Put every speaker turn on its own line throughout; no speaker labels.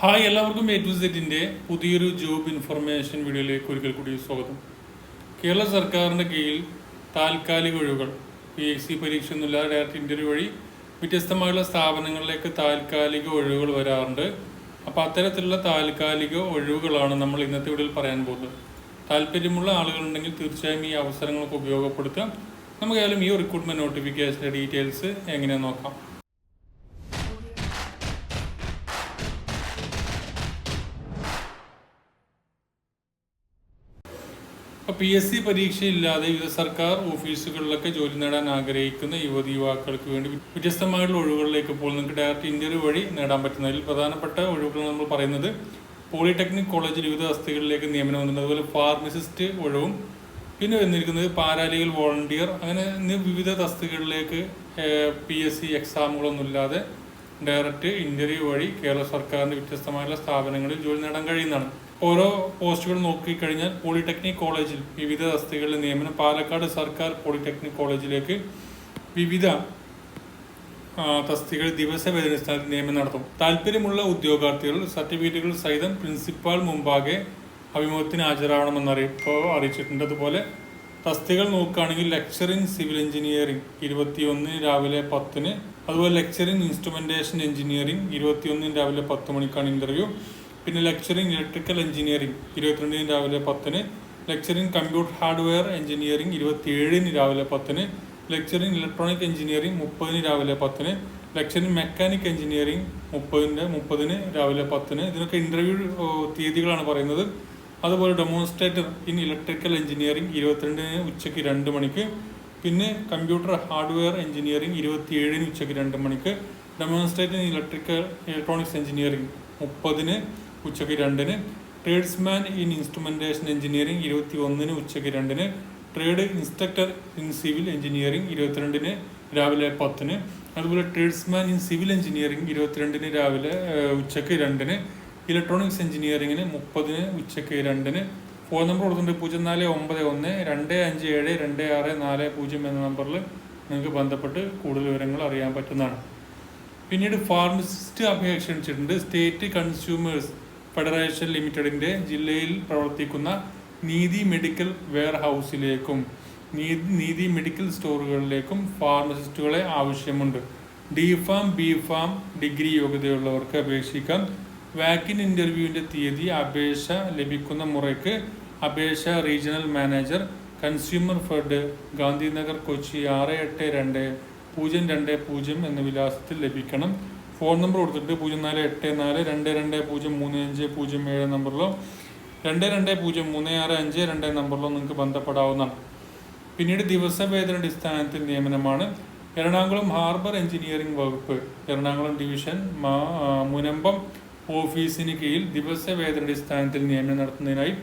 Hi എല്ലാവർക്കും A to സെറ്റിന്റെ പുതിയൊരു ജോബ് ഇൻഫർമേഷൻ വീഡിയോയിലേക്ക് ഒരിക്കൽ കൂടി സ്വാഗതം. കേരള സർക്കാരിന്റെ കീഴിൽ താൽക്കാലിക ഒഴിവുകൾ പി എസ് സി പരീക്ഷ ഒന്നുമില്ലാതെ ഡയറക്റ്റ് ഇന്റർവ്യൂ വഴി വ്യത്യസ്തമായുള്ള സ്ഥാപനങ്ങളിലേക്ക് താൽക്കാലിക ഒഴിവുകൾ വരാറുണ്ട്. അപ്പോൾ അത്തരത്തിലുള്ള താൽക്കാലിക ഒഴിവുകളാണ് നമ്മൾ ഇന്നത്തെ വീഡിയോയിൽ പറയാൻ പോകുന്നത്. താല്പര്യമുള്ള ആളുകളുണ്ടെങ്കിൽ തീർച്ചയായും ഈ അവസരങ്ങളൊക്കെ ഉപയോഗപ്പെടുത്താം. നമുക്ക് ഏതായാലും ഈ റിക്രൂട്ട്മെന്റ് നോട്ടിഫിക്കേഷന്റെ ഡീറ്റെയിൽസ് എങ്ങനെയാണെന്ന് നോക്കാം. പി എസ് സി പരീക്ഷയില്ലാതെ വിവിധ സർക്കാർ ഓഫീസുകളിലൊക്കെ ജോലി നേടാൻ ആഗ്രഹിക്കുന്ന യുവതി യുവാക്കൾക്ക് വേണ്ടി വ്യത്യസ്തമായിട്ടുള്ള ഒഴിവുകളിലേക്ക് ഇപ്പോൾ നിങ്ങൾക്ക് ഡയറക്റ്റ് ഇന്റർവ്യൂ വഴി നേടാൻ പറ്റുന്നതിൽ പ്രധാനപ്പെട്ട ഒഴിവുകൾ നമ്മൾ പറയുന്നത് പോളിടെക്നിക് കോളേജിൽ വിവിധ തസ്തികകളിലേക്ക് നിയമനം വന്നിട്ടുണ്ട്. അതുപോലെ ഫാർമസിസ്റ്റ് ഒഴിവും പിന്നെ വന്നിരിക്കുന്നത് പാരാലീഗൽ വോളണ്ടിയർ അങ്ങനെ വിവിധ തസ്തികളിലേക്ക് പി എസ് സി എക്സാമുകളൊന്നുമില്ലാതെ ഡയറക്റ്റ് ഇന്റർവ്യൂ വഴി കേരള സർക്കാരിന്റെ വ്യത്യസ്തമായുള്ള സ്ഥാപനങ്ങളിൽ ജോലി നേടാൻ കഴിയുന്നതാണ്. ഓരോ പോസ്റ്റുകൾ നോക്കിക്കഴിഞ്ഞാൽ പോളിടെക്നിക് കോളേജിൽ വിവിധ തസ്തികളിലെ നിയമനം പാലക്കാട് സർക്കാർ പോളിടെക്നിക് കോളേജിലേക്ക് വിവിധ തസ്തികൾ ദിവസ ദിവസവേതനസ്ഥാനത്ത് നിയമനം നടത്തും. താല്പര്യമുള്ള ഉദ്യോഗാർത്ഥികൾ സർട്ടിഫിക്കറ്റുകൾ സഹിതം പ്രിൻസിപ്പാൾ മുമ്പാകെ അഭിമുഖത്തിന് ഹാജരാവണമെന്ന് അറിയിപ്പോ അറിയിച്ചിട്ടുണ്ട്. അതുപോലെ തസ്തികൾ നോക്കുകയാണെങ്കിൽ ലെക്ചർ ഇൻ സിവിൽ എഞ്ചിനീയറിംഗ് ഇരുപത്തിയൊന്നിന് രാവിലെ പത്തിന് അതുപോലെ ലെക്ചർ ഇൻ ഇൻസ്ട്രുമെന്റേഷൻ എഞ്ചിനീയറിംഗ് ഇരുപത്തിയൊന്നിന് രാവിലെ പത്ത് മണിക്കാണ് ഇന്റർവ്യൂ പിന്നെ ലെക്ചറിങ് ഇലക്ട്രിക്കൽ എഞ്ചിനീയറിംഗ് ഇരുപത്തിരണ്ടിന് രാവിലെ പത്തിന്. ലെക്ചറിങ് കമ്പ്യൂട്ടർ ഹാർഡ്വെയർ എഞ്ചിനീയറിംഗ് ഇരുപത്തിയേഴിന് രാവിലെ പത്തിന്. ലെക്ചറിങ് ഇലക്ട്രോണിക് എഞ്ചിനീയറിംഗ് മുപ്പതിന് രാവിലെ പത്തിന്. ലെക്ചറിങ് മെക്കാനിക് എഞ്ചിനീയറിംഗ് മുപ്പതിന്റെ മുപ്പതിന് രാവിലെ പത്തിന്. ഇതിനൊക്കെ ഇന്റർവ്യൂ തീയതികളാണ് പറയുന്നത്. അതുപോലെ ഡെമോൺസ്ട്രേറ്റർ ഇൻ ഇലക്ട്രിക്കൽ എഞ്ചിനീയറിംഗ് ഇരുപത്തിരണ്ടിന് ഉച്ചയ്ക്ക് രണ്ട് മണിക്ക്. പിന്നെ കമ്പ്യൂട്ടർ ഹാർഡ്വെയർ എഞ്ചിനീയറിംഗ് ഇരുപത്തിയേഴിന് ഉച്ചയ്ക്ക് രണ്ട് മണിക്ക്. Demonstrator in electrical electronics engineering മുപ്പതിന്. ഉച്ചയ്ക്ക് രണ്ടിന് ട്രേഡ്സ്മാൻ ഇൻ ഇൻസ്ട്രുമെന്റേഷൻ എഞ്ചിനീയറിംഗ് ഇരുപത്തി ഒന്നിന് ഉച്ചയ്ക്ക് രണ്ടിന് trade instructor in civil engineering ഇരുപത്തിരണ്ടിന് രാവിലെ പത്തിന് അതുപോലെ ട്രേഡ്സ്മാൻ ഇൻ സിവിൽ എഞ്ചിനീയറിംഗ് ഇരുപത്തിരണ്ടിന് രാവിലെ ഉച്ചയ്ക്ക് രണ്ടിന് ഇലക്ട്രോണിക്സ് എഞ്ചിനീയറിംഗിന് മുപ്പതിന് ഉച്ചയ്ക്ക് രണ്ടിന്. ഫോൺ നമ്പർ കൊടുത്തിട്ടുണ്ട് പൂജ്യം നാല് ഒമ്പത് ഒന്ന് രണ്ട് അഞ്ച് ഏഴ് രണ്ട് ആറ് നാല് പൂജ്യം എന്ന നമ്പറിൽ നിങ്ങൾക്ക് ബന്ധപ്പെട്ട് കൂടുതൽ വിവരങ്ങൾ അറിയാൻ പറ്റുന്നതാണ്. പിന്നീട് ഫാർമസിസ്റ്റ് അപേക്ഷ ക്ഷണിച്ചിട്ടുണ്ട്. സ്റ്റേറ്റ് കൺസ്യൂമേഴ്സ് ഫെഡറേഷൻ ലിമിറ്റഡിന്റെ ജില്ലയിൽ പ്രവർത്തിക്കുന്ന നീതി മെഡിക്കൽ വെയർ ഹൗസിലേക്കും നീതി മെഡിക്കൽ സ്റ്റോറുകളിലേക്കും ഫാർമസിസ്റ്റുകളെ ആവശ്യമുണ്ട്. D pharm B pharm degree യോഗ്യതയുള്ളവർക്ക് അപേക്ഷിക്കാം. വാക്കിൻ ഇന്റർവ്യൂവിന്റെ തീയതി അപേക്ഷ ലഭിക്കുന്ന മുറയ്ക്ക് അപേക്ഷ regional manager consumer fed Gandhinagar Kochi ആറ് എട്ട് രണ്ട് പൂജ്യം രണ്ട് പൂജ്യം എന്ന വിലാസത്തിൽ ലഭിക്കണം. ഫോൺ നമ്പർ കൊടുത്തിട്ട് പൂജ്യം നാല് എട്ട് നാല് രണ്ട് രണ്ട് പൂജ്യം മൂന്ന് അഞ്ച് പൂജ്യം ഏഴ് നമ്പറിലോ രണ്ട് രണ്ട് പൂജ്യം മൂന്ന് ആറ് അഞ്ച് രണ്ട് നമ്പറിലോ നിങ്ങൾക്ക് ബന്ധപ്പെടാവുന്നതാണ്. പിന്നീട് ദിവസവേതന അടിസ്ഥാനത്തിൽ നിയമനമാണ്. എറണാകുളം ഹാർബർ എഞ്ചിനീയറിംഗ് വകുപ്പ് എറണാകുളം ഡിവിഷൻ മുനമ്പം ഓഫീസിന് കീഴിൽ ദിവസവേതന അടിസ്ഥാനത്തിൽ നിയമനം നടത്തുന്നതിനായി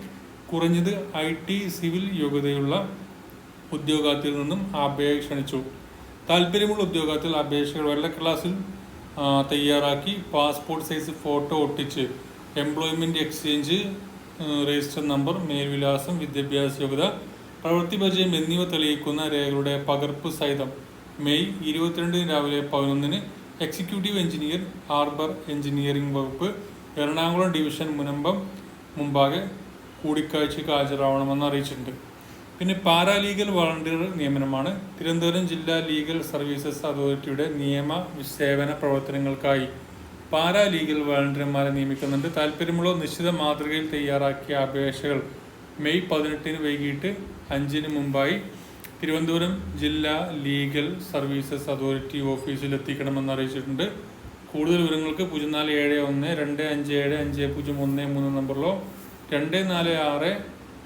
കുറഞ്ഞത് ഐ ടി സിവിൽ യോഗ്യതയുള്ള ഉദ്യോഗാർത്ഥിയിൽ നിന്നും അപേക്ഷ ക്ഷണിച്ചു. താല്പര്യമുള്ള ഉദ്യോഗാർത്ഥികൾ അപേക്ഷകൾ വെള്ള ക്ലാസ്സിൽ തയ്യാറാക്കി പാസ്പോർട്ട് സൈസ് ഫോട്ടോ ഒട്ടിച്ച് എംപ്ലോയ്മെന്റ് എക്സ്ചേഞ്ച് രജിസ്റ്റർ നമ്പർ മേൽവിലാസം വിദ്യാഭ്യാസ യോഗ്യത പ്രവൃത്തി പരിചയം എന്നിവ തെളിയിക്കുന്ന രേഖകളുടെ പകർപ്പ് സഹിതം മെയ് ഇരുപത്തിരണ്ടിന് രാവിലെ പതിനൊന്നിന് എക്സിക്യൂട്ടീവ് എഞ്ചിനീയർ ഹാർബർ എഞ്ചിനീയറിംഗ് വകുപ്പ് എറണാകുളം ഡിവിഷൻ മുനമ്പം മുമ്പാകെ കൂടിക്കാഴ്ചയ്ക്ക് ഹാജരാവണമെന്ന് അറിയിച്ചിട്ടുണ്ട്. പിന്നെ പാരാലീഗൽ വളണ്ടിയർ നിയമനമാണ്. തിരുവനന്തപുരം ജില്ലാ ലീഗൽ സർവീസസ് അതോറിറ്റിയുടെ നിയമ സേവന പ്രവർത്തനങ്ങൾക്കായി പാരാലീഗൽ വളണ്ടിയർമാരെ നിയമിക്കുന്നുണ്ട്. താല്പര്യമുള്ള നിശ്ചിത മാതൃകയിൽ തയ്യാറാക്കിയ അപേക്ഷകൾ മെയ് പതിനെട്ടിന് വൈകിട്ട് അഞ്ചിന് മുമ്പായി തിരുവനന്തപുരം ജില്ലാ ലീഗൽ സർവീസസ് അതോറിറ്റി ഓഫീസിൽ എത്തിക്കണമെന്ന് അറിയിച്ചിട്ടുണ്ട്. കൂടുതൽ വിവരങ്ങൾക്ക് പൂജ്യം നാല് ഏഴ് ഒന്ന് രണ്ട് അഞ്ച് ഏഴ് അഞ്ച് പൂജ്യം ഒന്ന് മൂന്ന് നമ്പറിലോ രണ്ട് നാല് ആറ്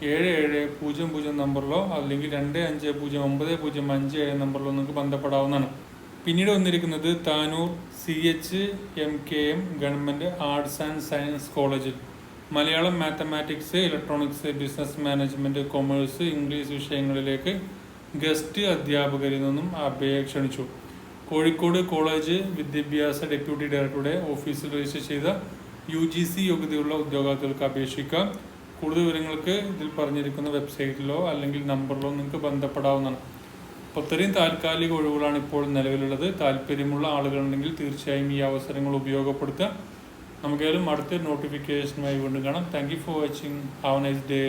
ഏഴ് ഏഴ് പൂജ്യം പൂജ്യം നമ്പറിലോ അല്ലെങ്കിൽ രണ്ട് അഞ്ച് പൂജ്യം ഒമ്പത് പൂജ്യം അഞ്ച് ഏഴ് നമ്പറിലോ നിങ്ങൾക്ക് ബന്ധപ്പെടാവുന്നതാണ്. പിന്നീട് വന്നിരിക്കുന്നത് Tanur C H M K M government arts and science കോളേജിൽ. Malayalam mathematics electronics business management commerce English വിഷയങ്ങളിലേക്ക് guest അധ്യാപകരിൽ നിന്നും അപേക്ഷ ക്ഷണിച്ചു. കോഴിക്കോട് കോളേജ് വിദ്യാഭ്യാസ ഡെപ്യൂട്ടി ഡയറക്ടറുടെ ഓഫീസിൽ രജിസ്റ്റർ ചെയ്ത യു ജി സി യോഗ്യതയുള്ള ഉദ്യോഗാർത്ഥികൾക്ക് അപേക്ഷിക്കാം. കൂടുതൽ വിവരങ്ങൾക്ക് ഇതിൽ പറഞ്ഞിരിക്കുന്ന വെബ്സൈറ്റിലോ അല്ലെങ്കിൽ നമ്പറിലോ നിങ്ങൾക്ക് ബന്ധപ്പെടാവുന്നതാണ്. അപ്പോൾ ഇത്രയും താൽക്കാലിക ഒഴിവുകളാണ് ഇപ്പോൾ നിലവിലുള്ളത്. താല്പര്യമുള്ള ആളുകളുണ്ടെങ്കിൽ തീർച്ചയായും ഈ അവസരങ്ങൾ ഉപയോഗപ്പെടുത്തുക. നമുക്കേലും അടുത്ത നോട്ടിഫിക്കേഷനുമായി വീണ്ടും കാണാം. Thank you for watching have nice day